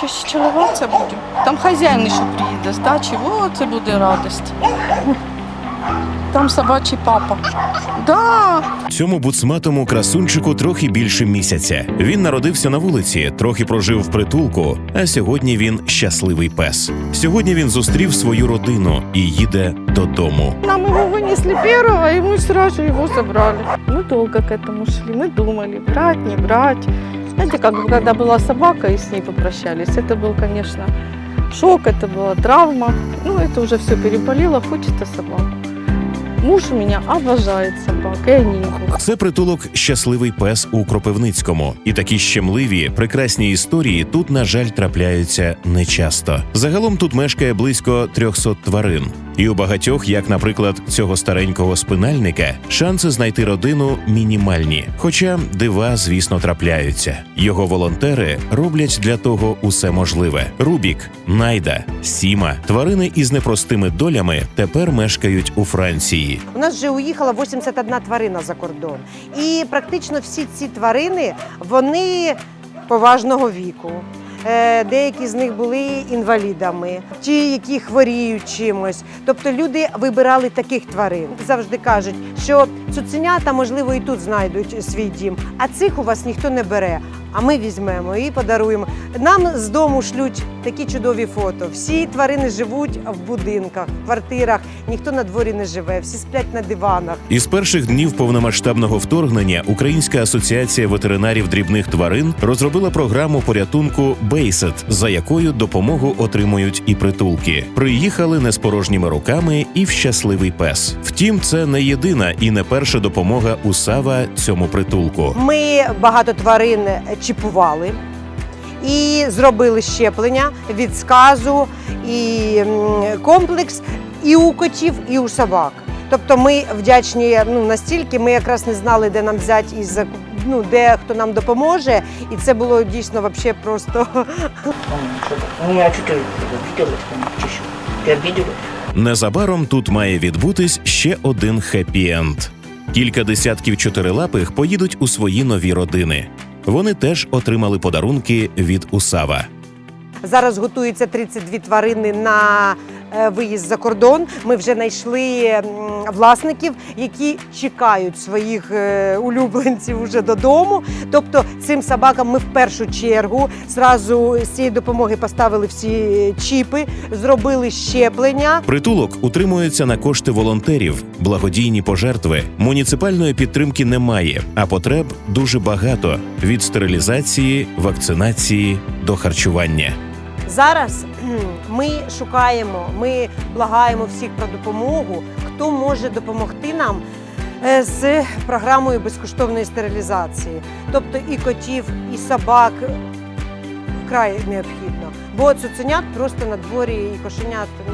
щось чоловіця буде. Там хазяїн ще приїде з дачі, о, це буде радість. Там собачий папа. Да, Цьому буцматому красунчику трохи більше місяця. Він народився на вулиці, трохи прожив в притулку, а сьогодні він щасливий пес. Сьогодні він зустрів свою родину і їде додому. Нам его вынесли первого, и мы сразу его забрали. Мы долго к этому шли, мы думали, брать, не брать. Знаете, как бы, когда была собака и с ней попрощались, это был, конечно, шок, это была травма. Ну, это уже все переболело, хочется собаку. Муж у меня обожает собак, и они его. Це притулок щасливий пес у Кропивницькому, і такі щемливі, прекрасні історії тут, на жаль, трапляються нечасто. Загалом тут мешкає близько 300 тварин. І у багатьох, як, наприклад, цього старенького спинальника, шанси знайти родину мінімальні. Хоча дива, звісно, трапляються. Його волонтери роблять для того усе можливе. Рубік, Найда, Сіма, тварини із непростими долями тепер мешкають у Франції. У нас вже уїхала 81 тварина за кордон. І практично всі ці тварини вони поважного віку. Е, Деякі з них були інвалідами, ті, які хворіють чимось. Тобто люди вибирали таких тварин. Завжди кажуть, що цуценята, можливо, і тут знайдуть свій дім, а цих у вас ніхто не бере. А ми візьмемо і подаруємо. Нам з дому шлють такі чудові фото. Всі тварини живуть в будинках, в квартирах, ніхто на дворі не живе, всі сплять на диванах. Із перших днів повномасштабного вторгнення Українська асоціація ветеринарів дрібних тварин розробила програму порятунку Бейсет, за якою допомогу отримують і притулки. Приїхали не з порожніми руками і в щасливий пес. Втім, це не єдина і не перша допомога УСАВА цьому притулку. Ми багато тварин чіпували і зробили щеплення від сказу і м, комплекс і у котів, і у собак. Тобто ми вдячні ну, настільки, ми якраз не знали, де нам взяти із ну, де хто нам допоможе, і це було дійсно вообще просто Ну, а что ты обиделась там? Ты что, ты обиделась? Незабаром тут має відбутись ще один хеппі-енд. Кілька десятків чотирилапих поїдуть у свої нові родини. Вони теж отримали подарунки від УСАВА. Зараз готуються 32 тварини на виїзд за кордон. Ми вже знайшли власників, які чекають своїх е, улюбленців уже додому. Тобто цим собакам ми в першу чергу зразу з цієї допомоги поставили всі чіпи, зробили щеплення. Притулок утримується на кошти волонтерів, благодійні пожертви. Муніципальної підтримки немає, а потреб дуже багато: від стерилізації, вакцинації до харчування. Зараз ми шукаємо, ми благаємо всіх про допомогу, хто може допомогти нам е, з програмою безкоштовної стерилізації. Тобто і котів, і собак вкрай необхідно. Бо цуценят просто на дворі і кошенят ну,